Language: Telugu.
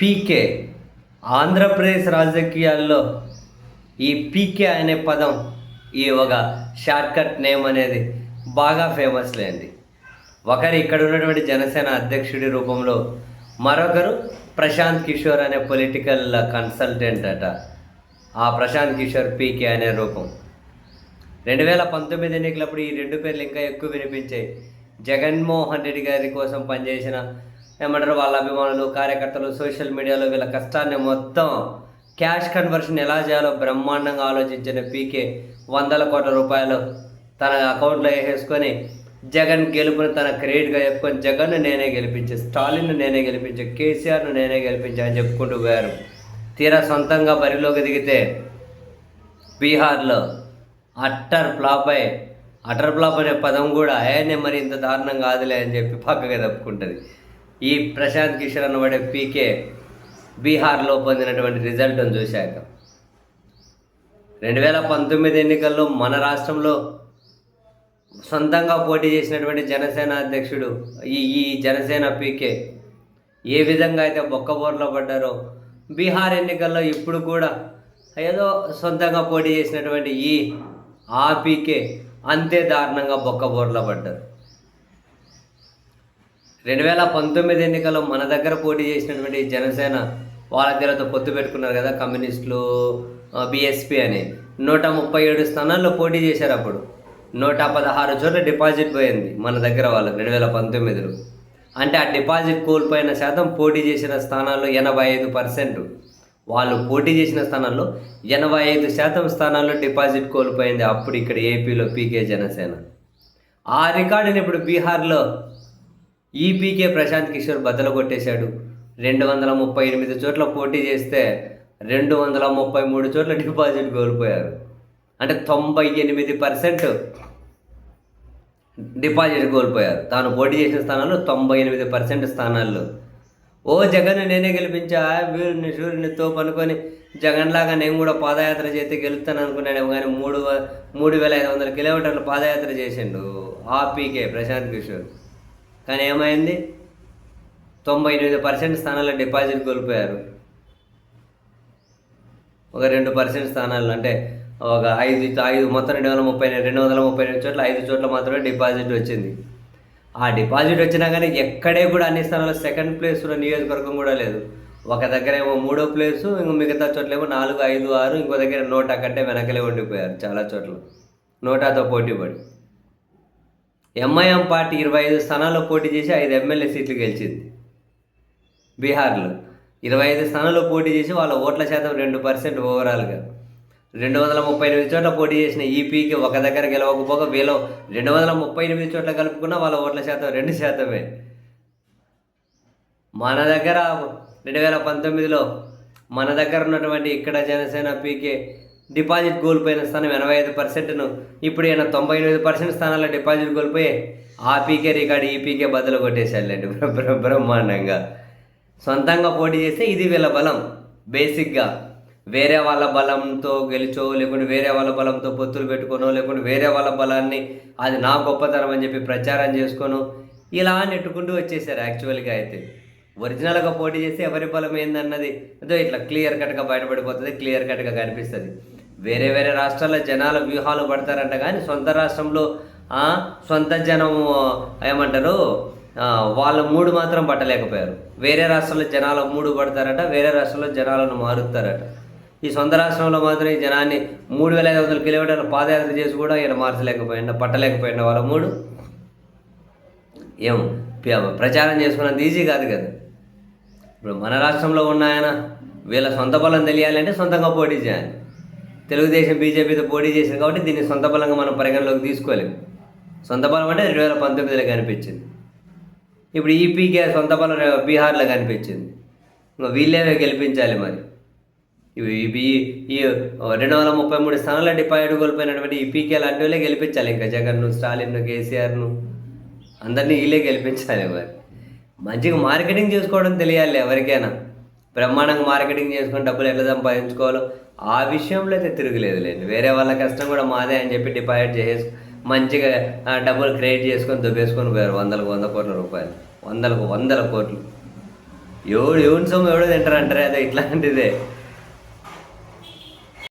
పీకే ఆంధ్రప్రదేశ్ రాజకీయాల్లో ఈ పీకే అనే పదం ఈ ఒక షార్ట్కట్ నేమ్ అనేది బాగా ఫేమస్ లేండి ఒకరు ఇక్కడ ఉన్నటువంటి జనసేన అధ్యక్షుడి రూపంలో మరొకరు ప్రశాంత్ కిషోర్ అనే పొలిటికల్ కన్సల్టెంట్ అట. ఆ ప్రశాంత్ కిషోర్ పీకే అనే రూపం. రెండు వేల పంతొమ్మిది ఎన్నికలప్పుడు ఈ రెండు పేర్లు ఇంకా ఎక్కువ వినిపించాయి. జగన్మోహన్ రెడ్డి గారి కోసం పనిచేసిన ఏమంటారు? వాళ్ళ అభిమానులు కార్యకర్తలు సోషల్ మీడియాలో వీళ్ళ కష్టాన్ని మొత్తం క్యాష్ కన్వర్షన్ ఎలా చేయాలో బ్రహ్మాండంగా ఆలోచించిన పీకే వందల కోట్ల రూపాయలు తన అకౌంట్లో వేసేసుకొని జగన్ గెలుపుని తన క్రెడిట్గా చెప్పుకొని జగన్ను నేనే గెలిపించే స్టాలిన్ను నేనే గెలిపించే కేసీఆర్ను నేనే గెలిపించా అని చెప్పుకుంటూ పోయారు. తీరా సొంతంగా బరిలోకి దిగితే బీహార్లో అట్టర్ ఫ్లాప్ అయ్యి అటర్ ఫ్లాప్ అనే పదం కూడా ఆయనే మరి ఇంత దారుణం కాదులే అని చెప్పి పక్కగా తప్పుకుంటుంది. ఈ ప్రశాంత్ కిషోర్ అనబడే పీకే బీహార్లో పొందినటువంటి రిజల్ట్ను చూశాక. రెండు వేల పంతొమ్మిది ఎన్నికల్లో మన రాష్ట్రంలో సొంతంగా పోటీ చేసినటువంటి జనసేన అధ్యక్షుడు ఈ ఈ జనసేన పీకే ఏ విధంగా అయితే బొక్కబోర్లో పడ్డారో బీహార్ ఎన్నికల్లో ఇప్పుడు కూడా ఏదో సొంతంగా పోటీ చేసినటువంటి ఈ ఆ పీకే అంతే దారుణంగా బొక్కబోర్లో పడ్డారు. రెండు వేల పంతొమ్మిది ఎన్నికల్లో మన దగ్గర పోటీ చేసినటువంటి జనసేన వాళ్ళ దగ్గరతో పొత్తు పెట్టుకున్నారు కదా కమ్యూనిస్టులు బీఎస్పీ అని. నూట ముప్పై ఏడు స్థానాల్లో పోటీ చేశారు అప్పుడు. నూట పదహారు చోట్ల డిపాజిట్ పోయింది మన దగ్గర వాళ్ళకి రెండు వేల పంతొమ్మిదిలో. అంటే ఆ డిపాజిట్ కోల్పోయిన శాతం పోటీ చేసిన స్థానాల్లో ఎనభై ఐదు పర్సెంట్. వాళ్ళు పోటీ చేసిన స్థానాల్లో ఎనభై ఐదు శాతం స్థానాల్లో డిపాజిట్ కోల్పోయింది అప్పుడు ఇక్కడ ఏపీలో పీకే జనసేన. ఆ రికార్డుని ఇప్పుడు బీహార్లో ఈపీకే ప్రశాంత్ కిషోర్ బద్దలు కొట్టేశాడు. రెండు వందల ముప్పై ఎనిమిది చోట్ల పోటీ చేస్తే రెండు వందల ముప్పై మూడు చోట్ల డిపాజిట్ కోల్పోయారు. అంటే తొంభై ఎనిమిది పర్సెంట్ డిపాజిట్ కోల్పోయారు. తాను పోటీ చేసిన స్థానాల్లో తొంభై ఎనిమిది పర్సెంట్ స్థానాల్లో. ఓ జగన్ నేనే గెలిపించా వీరుని సూర్యుని తోపనుకొని జగన్ లాగా నేను కూడా పాదయాత్ర చేస్తే గెలుస్తాను అనుకున్నాను. కానీ మూడు మూడు వేల ఐదు వందల కిలోమీటర్లు పాదయాత్ర చేసిండు ఆ పీకే ప్రశాంత్ కిషోర్. కానీ ఏమైంది? తొంభై ఎనిమిది పర్సెంట్ స్థానాల్లో డిపాజిట్ కోల్పోయారు. ఒక రెండు పర్సెంట్ స్థానాలు అంటే ఒక ఐదు ఐదు మొత్తం రెండు వందల ముప్పై రెండు వందల ముప్పై రెండు చోట్ల ఐదు చోట్ల మాత్రమే డిపాజిట్ వచ్చింది. ఆ డిపాజిట్ వచ్చినా కానీ ఎక్కడే కూడా అన్ని స్థానాల్లో సెకండ్ ప్లేస్ ఉన్న నియోజకవర్గం కూడా లేదు. ఒక దగ్గర ఏమో మూడో ప్లేసు ఇంకో మిగతా చోట్ల ఏమో నాలుగు ఐదు ఆరు ఇంకో దగ్గర నోటా కంటే వెనకలే ఉండిపోయారు చాలా చోట్ల. నోటాతో పోటీ పడి ఎంఐఎం పార్టీ ఇరవై ఐదు స్థానాల్లో పోటీ చేసి ఐదు ఎమ్మెల్యే సీట్లు గెలిచింది. బీహార్లో ఇరవై ఐదు స్థానాల్లో పోటీ చేసి వాళ్ళ ఓట్ల శాతం రెండు పర్సెంట్ ఓవరాల్గా. రెండు వందల ముప్పై ఎనిమిది చోట్ల పోటీ చేసిన ఈపీకి ఒక దగ్గర గెలవకపోగా వీళ్ళు రెండు వందల ముప్పై ఎనిమిది చోట్ల కలుపుకున్న వాళ్ళ ఓట్ల శాతం రెండు శాతమే. మన దగ్గర రెండు వేల పంతొమ్మిదిలో మన దగ్గర ఉన్నటువంటి ఇక్కడ జనసేన పీకే డిపాజిట్ కోల్పోయిన స్థానం ఎనభై ఐదు పర్సెంట్ను ఇప్పుడు ఈయన తొంభై ఎనిమిది పర్సెంట్ స్థానాల్లో డిపాజిట్ కోల్పోయి ఆ పీకే రికార్డు ఈ పీకే బదులు కొట్టేశాడులేండి. బ్రహ్మాండంగా. సొంతంగా పోటీ చేస్తే ఇది వీళ్ళ బలం. బేసిక్గా వేరే వాళ్ళ బలంతో గెలిచో లేకుంటే వేరే వాళ్ళ బలంతో పొత్తులు పెట్టుకోనో లేకుంటే వేరే వాళ్ళ బలాన్ని అది నా గొప్పతనం అని చెప్పి ప్రచారం చేసుకోను ఇలా నెట్టుకుంటూ వచ్చేసారు యాక్చువల్గా అయితే. ఒరిజినల్గా పోటీ చేస్తే ఎవరి బలం ఏందన్నది అదో ఇట్లా క్లియర్ కట్గా బయటపడిపోతుంది క్లియర్ కట్గా కనిపిస్తుంది. వేరే వేరే రాష్ట్రాల్లో జనాల వ్యూహాలు పడతారంట కానీ సొంత రాష్ట్రంలో సొంత జనం ఏమంటారు వాళ్ళ మూడు మాత్రం పట్టలేకపోయారు. వేరే రాష్ట్రంలో జనాల మూడు పడతారట వేరే రాష్ట్రంలో జనాలను మారుతారట ఈ సొంత రాష్ట్రంలో మాత్రం ఈ జనాన్ని మూడు వేల ఐదు వందల కిలోమీటర్ల పాదయాత్ర చేసి కూడా ఈయన మార్చలేకపోయిండ పట్టలేకపోయిండ వాళ్ళ మూడు. ఏం ప్రచారం చేసుకున్నంత ఈజీ కాదు కదా. ఇప్పుడు మన రాష్ట్రంలో ఉన్న ఆయన వీళ్ళ సొంత బలం తెలియాలంటే సొంతంగా పోటీ చేయాలి. తెలుగుదేశం బీజేపీతో పోటీ చేసింది కాబట్టి దీన్ని సొంత బలంగా మనం పరిగణలోకి తీసుకోలేము. సొంత బలం అంటే రెండు వేల పంతొమ్మిదిలో కనిపించింది. ఇప్పుడు ఈపీకే సొంత బలం బీహార్లో కనిపించింది. ఇంకా వీళ్ళేవే గెలిపించాలి మరి. ఇవి ఈ రెండు వందల ముప్పై మూడు స్థానాల డిపాజిట్ కోల్పోయినటువంటి ఈ పీకే లాంటి వాళ్ళే గెలిపించాలి. ఇంకా జగన్ను స్టాలిన్ను కేసీఆర్ను. అందరినీ వీళ్ళే గెలిపించాలి మరి. మంచిగా మార్కెటింగ్ చేసుకోవడం తెలియాలి ఎవరికైనా. బ్రహ్మాండంగా మార్కెటింగ్ చేసుకొని డబ్బులు ఎట్లా సంపాదించుకోవాలో ఆ విషయంలో అయితే తిరగలేదు లేదు వేరే వాళ్ళ కష్టం కూడా మాదే అని చెప్పి డిపాజిట్ చేసి మంచిగా డబ్బులు క్రియేట్ చేసుకొని దుబ్బేసుకొని పోయారు వందలకు వంద కోట్ల రూపాయలు. వందలకు వందల కోట్లు. ఎవడు ఎవరి సొమ్ము ఎవడో తింటారు అదే ఇట్లాంటిదే.